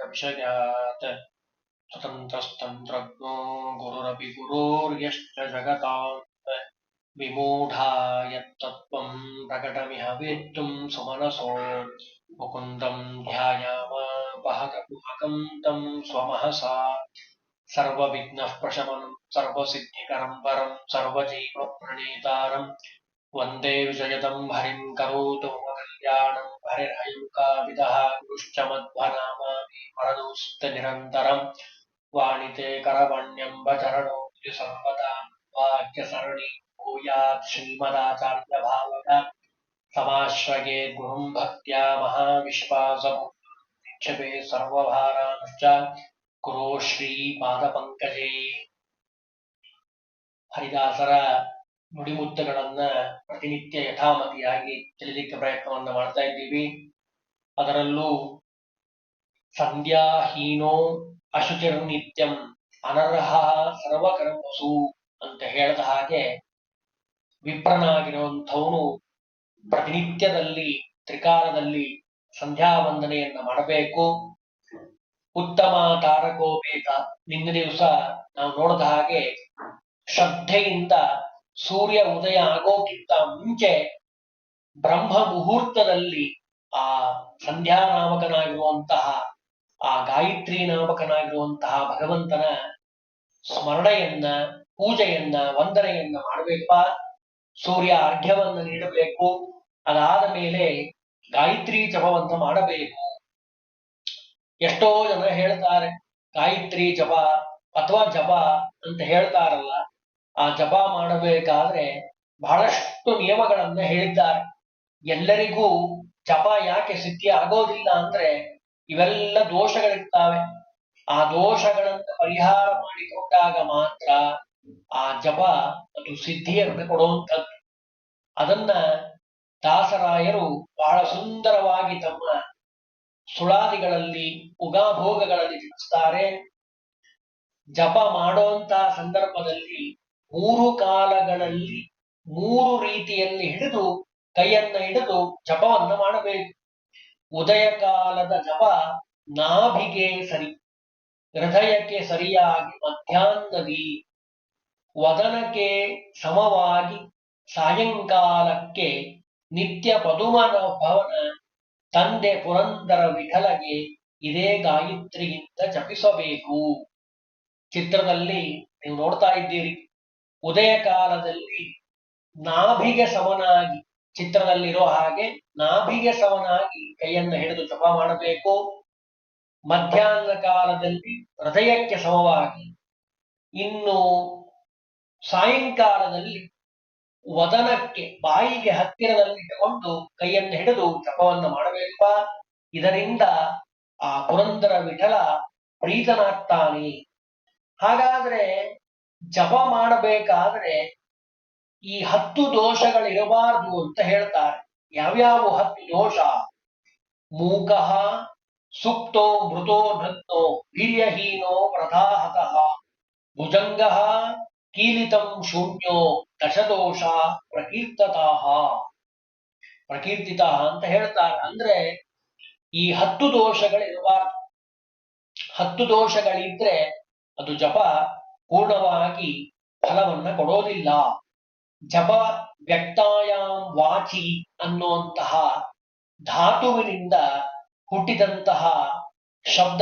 श्रुतिसुनयमानैकविषयात् स्वतन्त्रस्तन्त्रज्ञो गुरुरपि गुरोर्यश्च जगताम् विमूढा यत्तत्त्वम् प्रकटमिह वेत्तुम् सुमनसो। मुकुन्दम् ध्यायाम वहतकुहकम् तम् स्वमहसा। सर्वविघ्नः प्रशमनम् सर्वसिद्धिकरम् सर्वजीवप्रणेतारम् वंदे विजयतम् हरिम् करोतु कल्याणम् हरिर्हयुकाविदः गुरुश्च मध्वनामामि वरदोस्तनिरन्तरम् वाणिते करवण्यम् वचरणोऽपि सर्वदाम् वाक्यसरणि भूयात् श्रीमदाचार्यभावना समाश्रये गुरुम् भक्त्या महाविश्वासमुक्षपे सर्वभारांश्च। गुरो श्रीपादपङ्कजे। हरिदासर ನುಡಿಮುತ್ತುಗಳನ್ನ ಪ್ರತಿನಿತ್ಯ ಯಥಾಮತಿಯಾಗಿ ತಿಳಿಲಿಕ್ಕೆ ಪ್ರಯತ್ನವನ್ನ ಮಾಡ್ತಾ ಇದ್ದೀವಿ. ಅದರಲ್ಲೂ ಸಂಧ್ಯಾಹೀನೋ ಅಶುಚಿರ್ನಿತ್ಯಂ ಅನರ್ಹ ಸರ್ವಕರ್ಮಸು ಅಂತ ಹೇಳದ ಹಾಗೆ ವಿಪ್ರನಾಗಿರುವಂಥವನು ಪ್ರತಿನಿತ್ಯದಲ್ಲಿ ತ್ರಿಕಾಲದಲ್ಲಿ ಸಂಧ್ಯಾ ವಂದನೆಯನ್ನ ಮಾಡಬೇಕು. ಉತ್ತಮ ತಾರಕೋಪೇತ ನಿನ್ನೆ ದಿವಸ ನಾವು ನೋಡಿದ ಹಾಗೆ ಶ್ರದ್ಧೆಯಿಂದ ಸೂರ್ಯ ಉದಯ ಆಗೋಕ್ಕಿಂತ ಮುಂಚೆ ಬ್ರಹ್ಮ ಮುಹೂರ್ತದಲ್ಲಿ ಆ ಸಂಧ್ಯಾ ನಾಮಕನಾಗಿರುವಂತಹ, ಆ ಗಾಯತ್ರಿ ನಾಮಕನಾಗಿರುವಂತಹ ಭಗವಂತನ ಸ್ಮರಣೆಯನ್ನ, ಪೂಜೆಯನ್ನ, ವಂದನೆಯನ್ನ ಮಾಡಬೇಕಪ್ಪ. ಸೂರ್ಯ ಅರ್ಘ್ಯವನ್ನ ನೀಡಬೇಕು. ಅದಾದ ಮೇಲೆ ಗಾಯತ್ರಿ ಜಪವನ್ನು ಮಾಡಬೇಕು. ಎಷ್ಟೋ ಜನ ಹೇಳ್ತಾರೆ, ಗಾಯತ್ರಿ ಜಪ, ಅಥವಾ ಜಪ ಅಂತ ಹೇಳ್ತಾರಲ್ಲ. ಆ ಜಪ ಮಾಡಬೇಕಾದ್ರೆ ಬಹಳಷ್ಟು ನಿಯಮಗಳನ್ನ ಹೇಳಿದ್ದಾರೆ. ಎಲ್ಲರಿಗೂ ಜಪ ಯಾಕೆ ಸಿದ್ಧಿ ಆಗೋದಿಲ್ಲ ಅಂದ್ರೆ ಇವೆಲ್ಲ ದೋಷಗಳಿರ್ತಾವೆ. ಆ ದೋಷಗಳನ್ನ ಪರಿಹಾರ ಮಾಡಿಕೊಂಡಾಗ ಮಾತ್ರ ಆ ಜಪ ಅದು ಸಿದ್ಧಿಯನ್ನು ಕೊಡುವಂಥದ್ದು. ಅದನ್ನ ದಾಸರಾಯರು ಬಹಳ ಸುಂದರವಾಗಿ ತಮ್ಮ ಸುಳಾದಿಗಳಲ್ಲಿ, ಉಗಾಭೋಗಗಳಲ್ಲಿ ತಿಳಿಸ್ತಾರೆ. ಜಪ ಮಾಡುವಂತ ಸಂದರ್ಭದಲ್ಲಿ ಮೂರು ಕಾಲಗಳಲ್ಲಿ ಮೂರು ರೀತಿಯಲ್ಲಿ ಹಿಡಿದು ಕೈಯನ್ನ ಹಿಡಿದು ಜಪವನ್ನ ಮಾಡಬೇಕು. ಉದಯ ಕಾಲದ ಜಪ ನಾಭಿಗೆ ಸರಿ, ಹೃದಯಕ್ಕೆ ಸರಿಯಾಗಿ ಮಧ್ಯಾಹ್ನದಿ, ವದನಕ್ಕೆ ಸಮವಾಗಿ ಸಾಯಂಕಾಲಕ್ಕೆ ನಿತ್ಯ ಪದುಮನ ಭವನ, ತಂದೆ ಪುರಂದರ ವಿಠಲಗೆ ಇದೇ ಗಾಯತ್ರಿಯಿಂದ ಜಪಿಸಬೇಕು. ಚಿತ್ರದಲ್ಲಿ ನೀವು ನೋಡ್ತಾ ಇದ್ದೀರಿ. ಉದಯ ಕಾಲದಲ್ಲಿ ನಾಭಿಗೆ ಸಮನಾಗಿ ಚಿತ್ರದಲ್ಲಿರೋ ಹಾಗೆ ನಾಭಿಗೆ ಸಮನಾಗಿ ಕೈಯನ್ನು ಹಿಡಿದು ಜಪ ಮಾಡಬೇಕು. ಮಧ್ಯಾಹ್ನ ಕಾಲದಲ್ಲಿ ಹೃದಯಕ್ಕೆ ಸಮವಾಗಿ ಇನ್ನು ಸಾಯಂಕಾಲದಲ್ಲಿ ವದನಕ್ಕೆ ಬಾಯಿಗೆ ಹತ್ತಿರದಲ್ಲಿ ಇಟ್ಟುಕೊಂಡು ಕೈಯನ್ನು ಹಿಡಿದು ಜಪವನ್ನು ಮಾಡಬೇಕಪ್ಪ. ಇದರಿಂದ ಆ ಪುರಂದರ ವಿಠಲ ಪ್ರೀತನಾಗ್ತಾನೆ. ಹಾಗಾದ್ರೆ ಜಪ ಮಾಡಬೇಕಾದ್ರೆ ಈ ಹತ್ತು ದೋಷಗಳಿರಬಾರದು ಅಂತ ಹೇಳ್ತಾರೆ. ಯಾವ್ಯಾವ ಹತ್ತು ದೋಷ? ಮೂಕಃ, ಸುಪ್ತೋ, ಮೃತೋ ನಗ್ನೋ ವೀರ್ಯಹೀನೋ ವ್ರತಾಹತಃ ಭುಜಂಗ, ಕೀಲಿತಂ ಶೂನ್ಯೋ, ದಶದೋಷ ಪ್ರಕೀರ್ತತಾಹ ಪ್ರಕೀರ್ತಿತ ಅಂತ ಹೇಳ್ತಾರೆ. ಅಂದ್ರೆ ಈ ಹತ್ತು ದೋಷಗಳಿರಬಾರದು. ಹತ್ತು ದೋಷಗಳಿದ್ರೆ ಅದು ಜಪ ಪೂರ್ಣವಾಗಿ ಫಲವನ್ನ ಕೊಡೋದಿಲ್ಲ. ಜಪ ವ್ಯಕ್ತಾಯಾಮ್ ವಾಚಿ ಅನ್ನುವಂತಹ ಧಾತುವಿನಿಂದ ಹುಟ್ಟಿದಂತಹ ಶಬ್ದ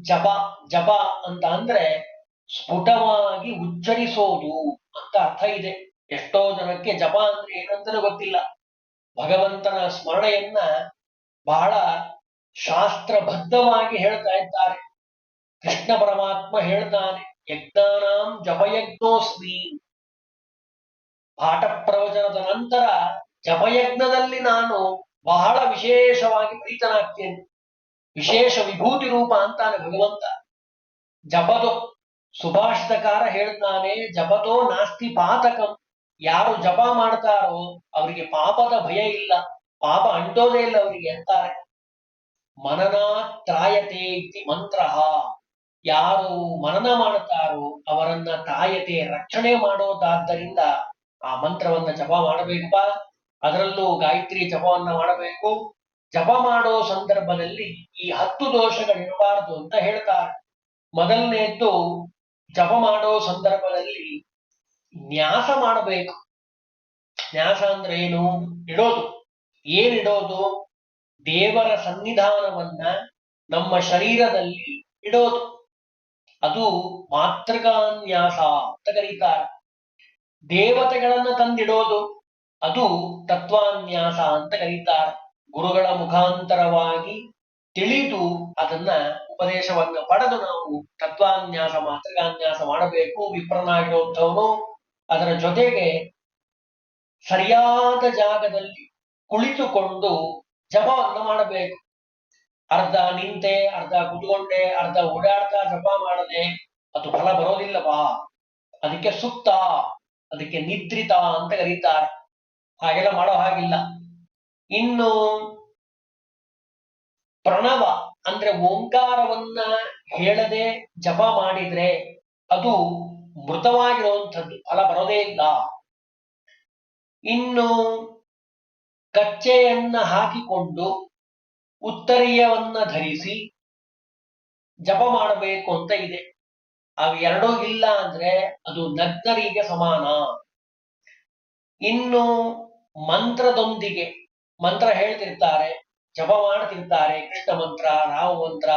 ಜಪ ಜಪ ಅಂತ ಅಂದ್ರೆ ಸ್ಫುಟವಾಗಿ ಉಚ್ಚರಿಸೋದು ಅಂತ ಅರ್ಥ ಇದೆ. ಎಷ್ಟೋ ಜನಕ್ಕೆ ಜಪ ಅಂದ್ರೆ ಏನಂತಲೂ ಗೊತ್ತಿಲ್ಲ. ಭಗವಂತನ ಸ್ಮರಣೆಯನ್ನ ಬಹಳ ಶಾಸ್ತ್ರಬದ್ಧವಾಗಿ ಹೇಳ್ತಾ ಇದ್ದಾರೆ. ಕೃಷ್ಣ ಪರಮಾತ್ಮ ಹೇಳ್ತಾನೆ ಯಜ್ಞಾನಾಂ ಜಪಯಜ್ಞೋಸ್ಮಿ. ಪಾಠ ಪ್ರವಚನದ ನಂತರ ಜಪಯಜ್ಞದಲ್ಲಿ ನಾನು ಬಹಳ ವಿಶೇಷವಾಗಿ ಪ್ರೀತನಾಗ್ತೇನೆ. ವಿಶೇಷ ವಿಭೂತಿ ರೂಪ ಅಂತಾನೆ ಭಗವಂತ. ಜಪದೋ ಸುಭಾಷಿತಕಾರ ಹೇಳ್ತಾನೆ, ಜಪತೋ ನಾಸ್ತಿ ಪಾತಕಂ. ಯಾರು ಜಪ ಮಾಡ್ತಾರೋ ಅವರಿಗೆ ಪಾಪದ ಭಯ ಇಲ್ಲ. ಪಾಪ ಅಂಟೋದೇ ಇಲ್ಲ ಅವರಿಗೆ ಅಂತಾರೆ. ಮನನಾತ್ರಾಯತೆ ಇತಿ ಮಂತ್ರ. ಯಾರು ಮನನ ಮಾಡುತ್ತಾರೋ ಅವರನ್ನ ತಾಯತೆ ರಕ್ಷಣೆ ಮಾಡೋದಾದ್ದರಿಂದ ಆ ಮಂತ್ರವನ್ನ ಜಪ ಮಾಡಬೇಕಪ್ಪ. ಅದರಲ್ಲೂ ಗಾಯತ್ರಿ ಜಪವನ್ನ ಮಾಡಬೇಕು. ಜಪ ಮಾಡೋ ಸಂದರ್ಭದಲ್ಲಿ ಈ ಹತ್ತು ದೋಷಗಳಿರಬಾರದು ಅಂತ ಹೇಳ್ತಾರೆ. ಮೊದಲನೆಯದ್ದು ಜಪ ಮಾಡೋ ಸಂದರ್ಭದಲ್ಲಿ ನ್ಯಾಸ ಮಾಡಬೇಕು. ನ್ಯಾಸ ಅಂದ್ರೆ ಏನು? ಇಡೋದು. ಏನಿಡೋದು? ದೇವರ ಸನ್ನಿಧಾನವನ್ನ ನಮ್ಮ ಶರೀರದಲ್ಲಿ ಇಡೋದು. ಅದು ಮಾತೃಕಾನ್ಯಾಸ ಅಂತ ಕರೀತಾರೆ. ದೇವತೆಗಳನ್ನ ತಂದಿಡೋದು ಅದು ತತ್ವಾನ್ಯಾಸ ಅಂತ ಕರೀತಾರೆ. ಗುರುಗಳ ಮುಖಾಂತರವಾಗಿ ತಿಳಿದು ಅದನ್ನ ಉಪದೇಶವನ್ನ ಪಡೆದು ನಾವು ತತ್ವಾನ್ಯಾಸ, ಮಾತೃಕಾನ್ಯಾಸ ಮಾಡಬೇಕು, ವಿಪ್ರನಾಗಿರುವಂಥವನು ಅದರ ಜೊತೆಗೆ ಸರಿಯಾದ ಜಾಗದಲ್ಲಿ ಕುಳಿತುಕೊಂಡು ಜಪವನ್ನು ಮಾಡಬೇಕು. ಅರ್ಧ ನಿಂತೆ, ಅರ್ಧ ಕುತ್ಕೊಂಡೆ, ಅರ್ಧ ಓಡಾಡ್ತಾ ಜಪ ಮಾಡದೆ, ಅದು ಫಲ ಬರೋದಿಲ್ಲವಾ? ಅದಕ್ಕೆ ಸುತ್ತ ಅದಕ್ಕೆ ನಿದ್ರಿತ ಅಂತ ಕರೀತಾರೆ. ಹಾಗೆಲ್ಲ ಮಾಡೋ ಹಾಗಿಲ್ಲ. ಇನ್ನು ಪ್ರಣವ ಅಂದ್ರೆ ಓಂಕಾರವನ್ನ ಹೇಳದೆ ಜಪ ಮಾಡಿದ್ರೆ ಅದು ಮೃತವಾಗಿರುವಂಥದ್ದು ಫಲ ಬರೋದೇ ಇಲ್ಲ. ಇನ್ನು ಕಚ್ಚೆಯನ್ನ ಹಾಕಿಕೊಂಡು ಉತ್ತರೀಯವನ್ನ ಧರಿಸಿ ಜಪ ಮಾಡಬೇಕು ಅಂತ ಇದೆ. ಅವು ಎರಡೂ ಇಲ್ಲ ಅಂದ್ರೆ ಅದು ನಗ್ನರಿಗೆ ಸಮಾನ. ಇನ್ನು ಮಂತ್ರದೊಂದಿಗೆ ಮಂತ್ರ ಹೇಳ್ತಿರ್ತಾರೆ, ಜಪ ಮಾಡ್ತಿರ್ತಾರೆ, ಕೃಷ್ಣ ಮಂತ್ರ ರಾಮ ಮಂತ್ರ,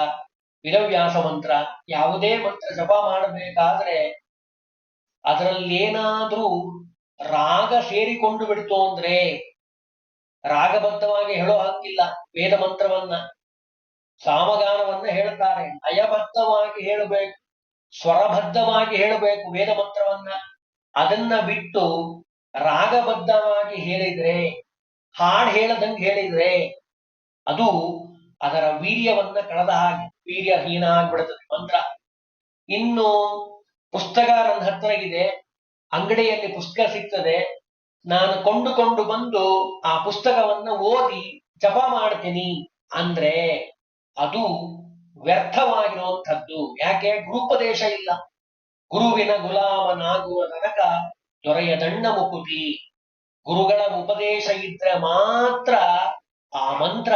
ವಿರವ್ಯಾಸ ಮಂತ್ರ, ಯಾವುದೇ ಮಂತ್ರ ಜಪ ಮಾಡಬೇಕಾದ್ರೆ ಅದರಲ್ಲೇನಾದ್ರೂ ರಾಗ ಸೇರಿಕೊಂಡು ಬಿಡ್ತು ಅಂದ್ರೆ ರಾಗಬದ್ಧವಾಗಿ ಹೇಳೋ ಹಾಕಿಲ್ಲ ವೇದ ಮಂತ್ರವನ್ನ. ಸಾಮಗಾನವನ್ನ ಹೇಳ್ತಾರೆ. ಅಯಬದ್ಧವಾಗಿ ಹೇಳಬೇಕು, ಸ್ವರಬದ್ಧವಾಗಿ ಹೇಳಬೇಕು ವೇದ ಮಂತ್ರವನ್ನ. ಅದನ್ನ ಬಿಟ್ಟು ರಾಗಬದ್ಧವಾಗಿ ಹೇಳಿದ್ರೆ, ಹಾಡ್ ಹೇಳದಂಗೆ ಹೇಳಿದ್ರೆ, ಅದು ಅದರ ವೀರ್ಯವನ್ನ ಕಳೆದ ಹಾಗೆ, ವೀರ್ಯಹೀನ ಆಗ್ಬಿಡುತ್ತದೆ ಮಂತ್ರ. ಇನ್ನು ಪುಸ್ತಕ ನನ್ನ ಹತ್ರ ಇದೆ, ಅಂಗಡಿಯಲ್ಲಿ ಪುಸ್ತಕ ಸಿಗ್ತದೆ. ನಾನು ಕೊಂಡುಕೊಂಡು ಬಂದು ಆ ಪುಸ್ತಕವನ್ನ ಓದಿ ಜಪ ಮಾಡ್ತೀನಿ ಅಂದ್ರೆ ಅದು ವ್ಯರ್ಥವಾಗಿರುವಂಥದ್ದು. ಯಾಕೆ? ಗುರುಪದೇಶ ಇಲ್ಲ. ಗುರುವಿನ ಗುಲಾಮನಾಗುವ ತನಕ ದೊರೆಯದಣ್ಣ ಮುಕುತಿ. ಗುರುಗಳ ಉಪದೇಶ ಇದ್ರೆ ಮಾತ್ರ ಆ ಮಂತ್ರ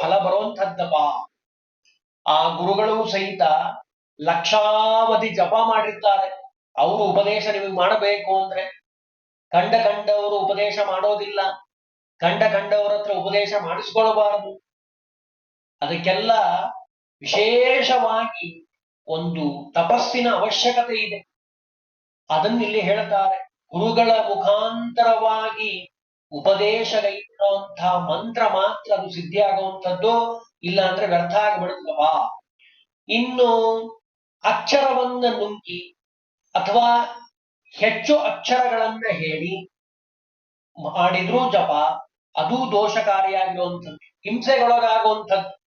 ಫಲ ಬರುವಂಥದ್ದಪ್ಪ. ಆ ಗುರುಗಳು ಸಹಿತ ಲಕ್ಷಾವಧಿ ಜಪ ಮಾಡಿರ್ತಾರೆ. ಅವರು ಉಪದೇಶ ನಿಮಗೆ ಮಾಡಬೇಕು ಅಂದ್ರೆ ಕಂಡ ಕಂಡವರು ಉಪದೇಶ ಮಾಡೋದಿಲ್ಲ. ಕಂಡ ಕಂಡವರ ಹತ್ರ ಉಪದೇಶ ಮಾಡಿಸ್ಕೊಳ್ಬಾರದು. ಅದಕ್ಕೆಲ್ಲ ವಿಶೇಷವಾಗಿ ಒಂದು ತಪಸ್ಸಿನ ಅವಶ್ಯಕತೆ ಇದೆ. ಅದನ್ನ ಇಲ್ಲಿ ಹೇಳ್ತಾರೆ, ಗುರುಗಳ ಮುಖಾಂತರವಾಗಿ ಉಪದೇಶಗೈರುವಂತಹ ಮಂತ್ರ ಮಾತ್ರ ಅದು ಸಿದ್ಧಿಯಾಗುವಂಥದ್ದು, ಇಲ್ಲ ಅಂದ್ರೆ ವ್ಯರ್ಥ ಆಗಿಬಿಡುತ್ತವ ಇನ್ನು ಅಕ್ಷರವನ್ನ ನುಂಗಿ ಅಥವಾ ಹೆಚ್ಚು ಅಕ್ಷರಗಳನ್ನ ಹೇಳಿ ಮಾಡಿದ್ರೂ ಜಪ, ಅದು ದೋಷಕಾರಿಯಾಗಿರುವಂಥದ್ದು, ಹಿಂಸೆಗೊಳಗಾಗುವಂಥದ್ದು.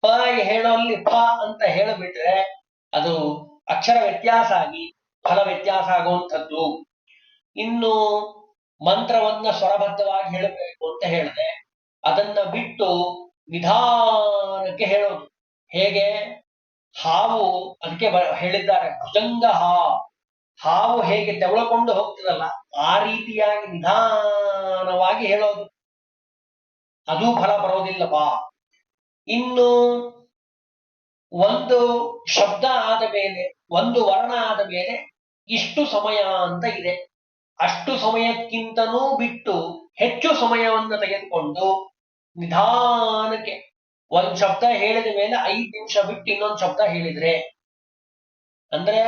ಪ ಹೇಳೋಲ್ಲಿ ಪ ಅಂತ ಹೇಳಿಬಿಟ್ರೆ ಅದು ಅಕ್ಷರ ವ್ಯತ್ಯಾಸ ಆಗಿ ಫಲ ವ್ಯತ್ಯಾಸ ಆಗುವಂಥದ್ದು. ಇನ್ನು ಮಂತ್ರವನ್ನ ಸ್ವರಬದ್ಧವಾಗಿ ಹೇಳಬೇಕು ಅಂತ ಹೇಳಿದೆ. ಅದನ್ನ ಬಿಟ್ಟು ನಿಧಾನಕ್ಕೆ ಹೇಳೋದು. ಹೇಗೆ? ಹಾವು, ಅದಕ್ಕೆ ಹೇಳಿದ್ದಾರೆ, ಭುಜಂಗ ಹಾ ಹಾವು ಹೇಗೆ ತೆವಳಕೊಂಡು ಹೋಗ್ತದಲ್ಲ, ಆ ರೀತಿಯಾಗಿ ನಿಧಾನವಾಗಿ ಹೇಳೋದು. ಅದು ಫಲ ಬರೋದಿಲ್ಲವಾ ಇನ್ನು ಒಂದು ಶಬ್ದ ಆದ ಮೇಲೆ, ಒಂದು ವರ್ಣ ಆದ ಮೇಲೆ ಇಷ್ಟು ಸಮಯ ಅಂತ ಇದೆ. ಅಷ್ಟು ಸಮಯಕ್ಕಿಂತನೂ ಬಿಟ್ಟು ಹೆಚ್ಚು ಸಮಯವನ್ನ ತೆಗೆದುಕೊಂಡು ನಿಧಾನಕ್ಕೆ ಒಂದ್ ಶಬ್ದ ಹೇಳಿದ ಮೇಲೆ ಐದು ನಿಮಿಷ ಬಿಟ್ಟು ಇನ್ನೊಂದು ಶಬ್ದ ಹೇಳಿದ್ರೆ, ಅಂದ್ರೆ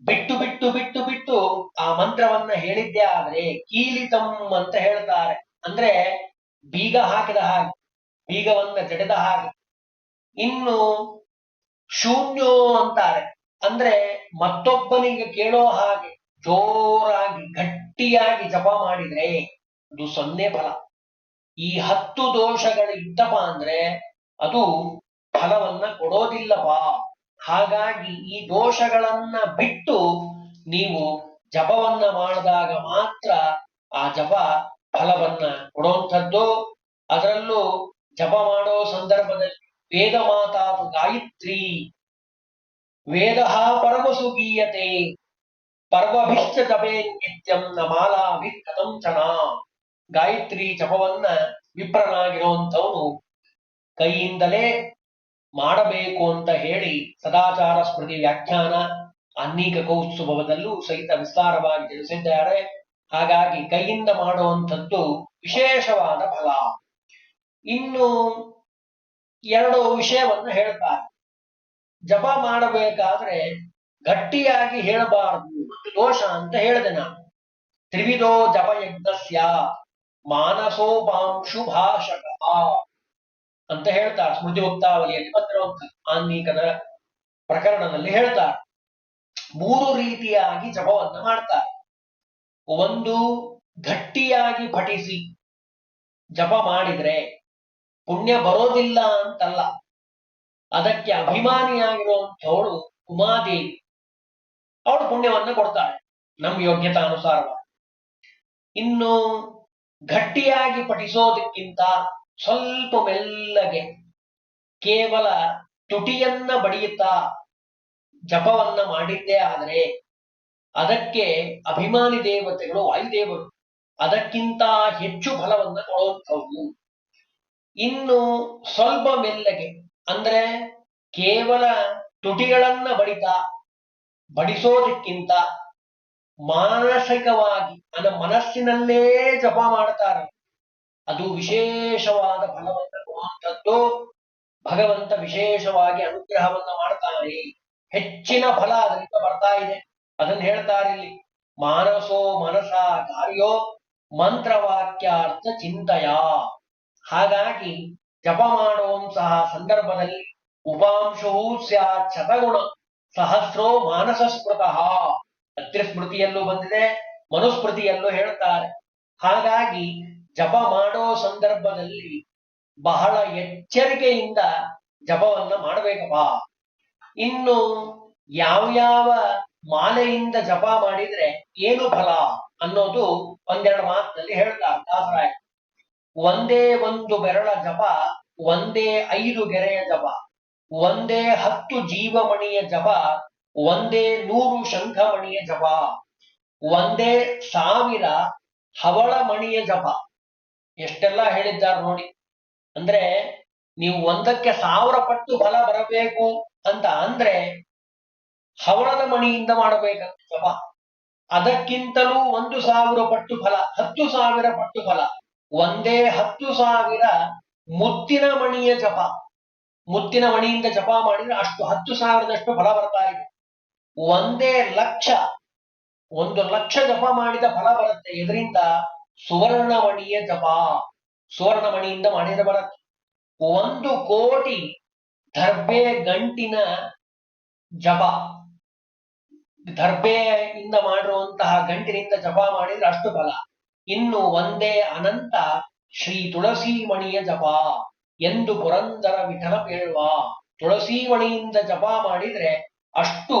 ಬಿಟ್ಟು ಬಿಟ್ಟು ಬಿಟ್ಟು ಬಿಟ್ಟು ಆ ಮಂತ್ರವನ್ನ ಹೇಳಿದ್ದೆ ಆದ್ರೆ ಕೀಲಿತಂ ಅಂತ ಹೇಳ್ತಾರೆ. ಅಂದ್ರೆ ಬೀಗ ಹಾಕಿದ ಹಾಗೆ, ಬೀಗವನ್ನ ಜಡಿದ ಹಾಗೆ. ಇನ್ನು ಶೂನ್ಯೋ ಅಂತಾರೆ. ಅಂದ್ರೆ ಮತ್ತೊಬ್ಬನಿಗೆ ಕೇಳೋ ಹಾಗೆ, ಜೋರಾಗಿ, ಗಟ್ಟಿಯಾಗಿ ಜಪ ಮಾಡಿದ್ರೆ ಅದು ಸೊನ್ನೆ ಫಲ. ಈ ಹತ್ತು ದೋಷಗಳಿದ್ದಪ್ಪ ಅಂದ್ರೆ ಅದು ಫಲವನ್ನ ಕೊಡೋದಿಲ್ಲವಾ ಹಾಗಾಗಿ ಈ ದೋಷಗಳನ್ನ ಬಿಟ್ಟು ನೀವು ಜಪವನ್ನ ಮಾಡಿದಾಗ ಮಾತ್ರ ಆ ಜಪ ಫಲವನ್ನ ಕೊಡುವಂಥದ್ದು. ಅದರಲ್ಲೂ ಜಪ ಮಾಡೋ ಸಂದರ್ಭದಲ್ಲಿ ವೇದ ಮಾತಾತು ಗಾಯತ್ರಿ, ವೇದ ಪರಮಸು ಗೀಯತೆ ಪರ್ವಭಿಶ್ಚ ಜಪೇ ನಿತ್ಯಂ ನ ಮಾಲಾಭಿ ಕಥಂಚನ ಗಾಯತ್ರಿ ಜಪವನ್ನ ವಿಪ್ರನಾಗಿರುವಂಥವನು ಕೈಯಿಂದಲೇ ಮಾಡಬೇಕು ಅಂತ ಹೇಳಿ ಸದಾಚಾರ ಸ್ಮೃತಿ ವ್ಯಾಖ್ಯಾನ ಅನ್ನೀಕ ಕೌತ್ಸುಭವದಲ್ಲೂ ಸಹಿತ ವಿಸ್ತಾರವಾಗಿ ತಿಳಿಸಿದ್ದಾರೆ. ಹಾಗಾಗಿ ಕೈಯಿಂದ ಮಾಡುವಂಥದ್ದು ವಿಶೇಷವಾದ ಫಲ. ಇನ್ನು ಎರಡು ವಿಷಯವನ್ನು ಹೇಳ್ತಾರೆ ಜಪ ಮಾಡಬೇಕಾದ್ರೆ ಗಟ್ಟಿಯಾಗಿ ಹೇಳಬಾರದು. ಮತ್ತು ದೋಷ ಅಂತ ಹೇಳಿದೆ ನಾನು. ತ್ರಿವಿಧೋ ಜಪಯಜ್ಞ ಮಾನಸೋಪಾಂಶು ಭಾಷಕ ಅಂತ ಹೇಳ್ತಾರೆ ಸ್ಮೃತಿ ಮುಕ್ತಾವಲಿಯಲ್ಲಿ ಆನ್ಮೀಕದ ಪ್ರಕರಣದಲ್ಲಿ ಹೇಳ್ತಾರೆ. ಮೂರು ರೀತಿಯಾಗಿ ಜಪವನ್ನ ಮಾಡ್ತಾರೆ. ಒಂದು, ಗಟ್ಟಿಯಾಗಿ ಪಠಿಸಿ ಜಪ ಮಾಡಿದ್ರೆ ಪುಣ್ಯ ಬರೋದಿಲ್ಲ ಅಂತಲ್ಲ. ಅದಕ್ಕೆ ಅಭಿಮಾನಿಯಾಗಿರುವಂಥವಳು ಉಮಾದೇವಿ, ಅವಳು ಪುಣ್ಯವನ್ನ ಕೊಡ್ತಾಳೆ ನಮ್ ಯೋಗ್ಯತಾನುಸಾರವಾಗಿ. ಇನ್ನು ಗಟ್ಟಿಯಾಗಿ ಪಠಿಸೋದಕ್ಕಿಂತ ಸ್ವಲ್ಪ ಮೆಲ್ಲಗೆ ಕೇವಲ ತುಟಿಯನ್ನ ಬಡಿಯುತ್ತಾ ಜಪವನ್ನ ಮಾಡಿದ್ದೇ ಆದರೆ ಅದಕ್ಕೆ ಅಭಿಮಾನಿ ದೇವತೆಗಳು, ವಾಯುದೇವರು ಅದಕ್ಕಿಂತ ಹೆಚ್ಚು ಫಲವನ್ನ ಕೊಡುವಂಥವು ಇನ್ನು ಸ್ವಲ್ಪ ಮೆಲ್ಲಗೆ ಅಂದ್ರೆ ಕೇವಲ ತುಟಿಗಳನ್ನ ಬಡಿತಾ, ಬಡಿಸೋದಕ್ಕಿಂತ ಮಾನಸಿಕವಾಗಿ ಅದ ಮನಸ್ಸಿನಲ್ಲೇ ಜಪ ಮಾಡ್ತಾರೆ. ಅದು ವಿಶೇಷವಾದ ಫಲವನ್ನು ಭಗವಂತ ವಿಶೇಷವಾಗಿ ಅನುಗ್ರಹವನ್ನ ಮಾಡ್ತಾನೆ. ಹೆಚ್ಚಿನ ಫಲ ಅದರಿಂದ ಬರ್ತಾ ಇದೆ. ಅದನ್ನ ಹೇಳ್ತಾರೆ ಇಲ್ಲಿ, ಮಾನಸೋ ಮನಸ ಕಾರ್ಯೋ ಮಂತ್ರವಾಕ್ಯಾರ್ಥ ಚಿಂತೆಯ ಹಾಗಾಗಿ ಜಪ ಮಾಡುವಂತಹ ಸಂದರ್ಭದಲ್ಲಿ ಉಪಾಂಶವೂ ಸ್ಯಾತ್ ಶತಗುಣ ಸಹಸ್ರೋ ಮಾನಸ ಸ್ಮೃತಃ ಅತ್ರಿ ಸ್ಮೃತಿಯಲ್ಲೂ ಬಂದಿದೆ, ಮನುಸ್ಮೃತಿಯಲ್ಲೂ ಹೇಳ್ತಾರೆ. ಹಾಗಾಗಿ ಜಪ ಮಾಡೋ ಸಂದರ್ಭದಲ್ಲಿ ಬಹಳ ಎಚ್ಚರಿಕೆಯಿಂದ ಜಪವನ್ನ ಮಾಡಬೇಕಪ್ಪ. ಇನ್ನು ಯಾವ್ಯಾವ ಮಾಲೆಯಿಂದ ಜಪ ಮಾಡಿದ್ರೆ ಏನು ಫಲ ಅನ್ನೋದು ಒಂದೆರಡು ಮಾತಿನಲ್ಲಿ ಹೇಳ್ತಾರೆ ದಾಸರಾಯ ಒಂದೇ ಒಂದು ಬೆರಳ ಜಪ, ಒಂದೇ ಐದು ಗೆರೆಯ ಜಪ, ಒಂದೇ ಹತ್ತು ಜೀವಮಣಿಯ ಜಪ, ಒಂದೇ ನೂರು ಶಂಖಮಣಿಯ ಜಪ, ಒಂದೇ ಸಾವಿರ ಹವಳ ಮಣಿಯ ಜಪ. ಎಷ್ಟೆಲ್ಲ ಹೇಳಿದ್ದಾರೆ ನೋಡಿ. ಅಂದ್ರೆ ನೀವು ಒಂದಕ್ಕೆ ಸಾವಿರ ಪಟ್ಟು ಫಲ ಬರಬೇಕು ಅಂತ ಅಂದ್ರೆ ಹವಳದ ಮಣಿಯಿಂದ ಮಾಡಬೇಕಂತ ಜಪ ಅದಕ್ಕಿಂತಲೂ ಒಂದು ಸಾವಿರ ಪಟ್ಟು ಫಲ, ಹತ್ತು ಸಾವಿರ ಪಟ್ಟು ಫಲ, ಒಂದೇ ಹತ್ತು ಸಾವಿರ ಮುತ್ತಿನ ಮಣಿಯ ಜಪ. ಮುತ್ತಿನ ಮಣಿಯಿಂದ ಜಪ ಮಾಡಿದ್ರೆ ಅಷ್ಟು ಹತ್ತು ಸಾವಿರದಷ್ಟು ಫಲ ಬರ್ತಾ ಇದೆ. ಒಂದೇ ಲಕ್ಷ, ಒಂದು ಲಕ್ಷ ಜಪ ಮಾಡಿದ ಫಲ ಬರುತ್ತೆ. ಇದರಿಂದ ಸುವರ್ಣ ಮಣಿಯ ಜಪ. ಸುವರ್ಣಮಣಿಯಿಂದ ಮಾಡಿದ ಬರುತ್ತೆ ಒಂದು ಕೋಟಿ ದರ್ಬೆ ಗಂಟಿನ ಜಪ. ದರ್ಬೆಯಿಂದ ಮಾಡಿರುವಂತಹ ಗಂಟಿನಿಂದ ಜಪ ಮಾಡಿದ್ರೆ ಅಷ್ಟು ಬಲ ಇನ್ನು ಒಂದೇ ಅನಂತ ಶ್ರೀ ತುಳಸಿ ಮಣಿಯ ಜಪ ಎಂದು ಪುರಂದರ ವಿಠಲ ಹೇಳುವ. ತುಳಸಿ ಮಣಿಯಿಂದ ಜಪ ಮಾಡಿದ್ರೆ ಅಷ್ಟು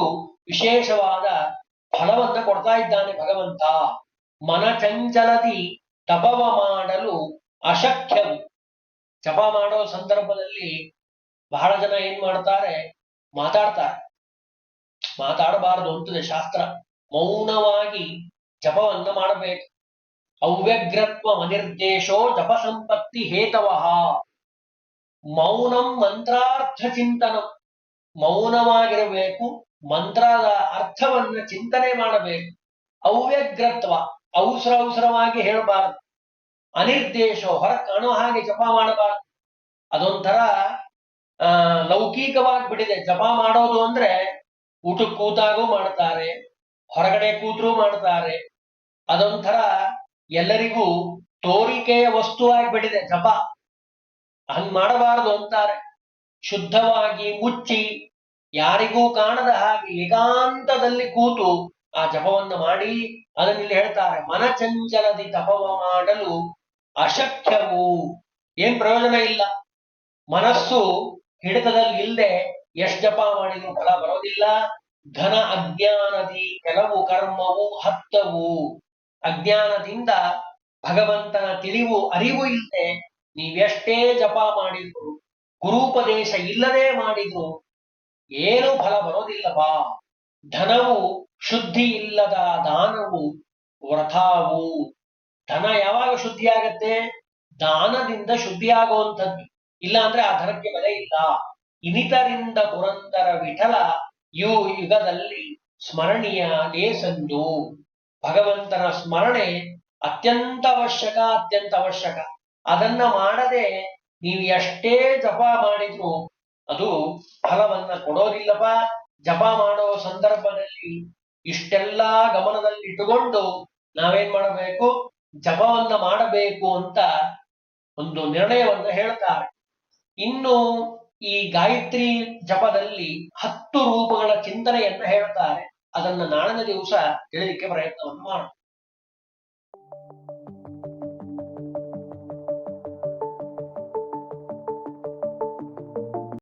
ವಿಶೇಷವಾದ ಫಲವನ್ನ ಕೊಡ್ತಾ ಇದ್ದಾನೆ ಭಗವಂತ. ಮನಚಂಚಲದಿ ತಪವ ಮಾಡಲು ಅಶಕ್ಯವು ಜಪ ಮಾಡೋ ಸಂದರ್ಭದಲ್ಲಿ ಬಹಳ ಜನ ಏನ್ ಮಾಡ್ತಾರೆ? ಮಾತಾಡ್ತಾರೆ. ಮಾತಾಡಬಾರದು ಅಂತದೆ ಶಾಸ್ತ್ರ. ಮೌನವಾಗಿ ಜಪವನ್ನ ಮಾಡಬೇಕು. ಅವ್ಯಗ್ರತ್ವ ಅನಿರ್ದೇಶೋ ಜಪ ಸಂಪತ್ತಿ ಹೇತವಃ. ಮೌನಂ ಮಂತ್ರಾರ್ಥ ಚಿಂತನಂ. ಮೌನವಾಗಿರಬೇಕು. ಮಂತ್ರದ ಅರ್ಥವನ್ನ ಚಿಂತನೆ ಮಾಡಬೇಕು. ಅವ್ಯಗ್ರತ್ವ. ಅವಸರ ಅವಸರವಾಗಿ ಹೇಳಬಾರದು. ಅನಿರ್ದೇಶ ಹೊರ ಕಾಣೋ ಹಾಗೆ ಜಪ ಮಾಡಬಾರದು. ಅದೊಂಥರ, ಆ, ಲೌಕಿಕವಾಗಿ ಬಿಡಿದೆ. ಜಪ ಮಾಡೋದು ಅಂದ್ರೆ ಊಟಕ್ಕೆ ಕೂತಾಗೂ ಮಾಡ್ತಾರೆ, ಹೊರಗಡೆ ಕೂತರೂ ಮಾಡ್ತಾರೆ. ಅದೊಂಥರ ಎಲ್ಲರಿಗೂ ತೋರಿಕೆಯ ವಸ್ತುವಾಗಿ ಬಿಡಿದೆ ಜಪ. ಹಂಗ್ ಮಾಡಬಾರದು ಅಂತಾರೆ. ಶುದ್ಧವಾಗಿ ಮುಚ್ಚಿ ಯಾರಿಗೂ ಕಾಣದ ಹಾಗೆ ಏಕಾಂತದಲ್ಲಿ ಕೂತು ಆ ಜಪವನ್ನು ಮಾಡಿ ಅದನ್ನಿಲ್ಲಿ ಹೇಳ್ತಾರೆ, ಮನಚಂಚಲದಿ ತಪವ ಮಾಡಲು ಅಶಕ್ಯವು. ಏನ್ ಪ್ರಯೋಜನ ಇಲ್ಲ? ಮನಸ್ಸು ಹಿಡಿತದಲ್ಲಿ ಇಲ್ಲದೆ ಎಷ್ಟ್ ಜಪ ಮಾಡಿದ್ರು ಫಲ ಬರೋದಿಲ್ಲ. ಘನ ಅಜ್ಞಾನದಿ ಕೆಲವು ಕರ್ಮವು ಹತ್ತವು. ಅಜ್ಞಾನದಿಂದ ಭಗವಂತನ ತಿಳಿವು ಅರಿವು ಇಲ್ಲದೆ ನೀವೆಷ್ಟೇ ಜಪ ಮಾಡಿದ್ರು, ಗುರುಪದೇಶ ಇಲ್ಲದೆ ಮಾಡಿದ್ರು, ಏನು ಫಲ ಬರೋದಿಲ್ಲವಾ ಧನವು ಶುದ್ಧಿ ಇಲ್ಲದ ದಾನವು ವ್ರಥಾವು ಧನ ಯಾವಾಗ ಶುದ್ಧಿ ಆಗತ್ತೆ ದಾನದಿಂದ ಶುದ್ಧಿ ಆಗುವಂಥದ್ದು ಇಲ್ಲ ಅಂದ್ರೆ ಆ ಧನಕ್ಕೆ ಬೆಲೆ ಇಲ್ಲ. ಇನಿತರಿಂದ ಪುರಂದರ ವಿಠಲ, ಯು ಯುಗದಲ್ಲಿ ಸ್ಮರಣೀಯ ಲೇಸಂದು ಭಗವಂತನ ಸ್ಮರಣೆ ಅತ್ಯಂತ ಅವಶ್ಯಕ ಅತ್ಯಂತ ಅವಶ್ಯಕ. ಅದನ್ನ ಮಾಡದೆ ನೀವು ಎಷ್ಟೇ ಜಪ ಮಾಡಿದ್ರು ಅದು ಫಲವನ್ನ ಕೊಡೋದಿಲ್ಲಪ್ಪ. ಜಪ ಮಾಡೋ ಸಂದರ್ಭದಲ್ಲಿ ಇಷ್ಟೆಲ್ಲಾ ಗಮನದಲ್ಲಿ ಇಟ್ಟುಕೊಂಡು ನಾವೇನ್ ಮಾಡಬೇಕು? ಜಪವನ್ನ ಮಾಡಬೇಕು ಅಂತ ಒಂದು ನಿರ್ಣಯವನ್ನು ಹೇಳ್ತಾರೆ. ಇನ್ನು ಈ ಗಾಯತ್ರಿ ಜಪದಲ್ಲಿ ಹತ್ತು ರೂಪಗಳ ಚಿಂತನೆಯನ್ನು ಹೇಳ್ತಾರೆ. ಅದನ್ನ ನಾಳಿನ ದಿವಸ ತಿಳಿಲಿಕ್ಕೆ ಪ್ರಯತ್ನವನ್ನು ಮಾಡೋಣ.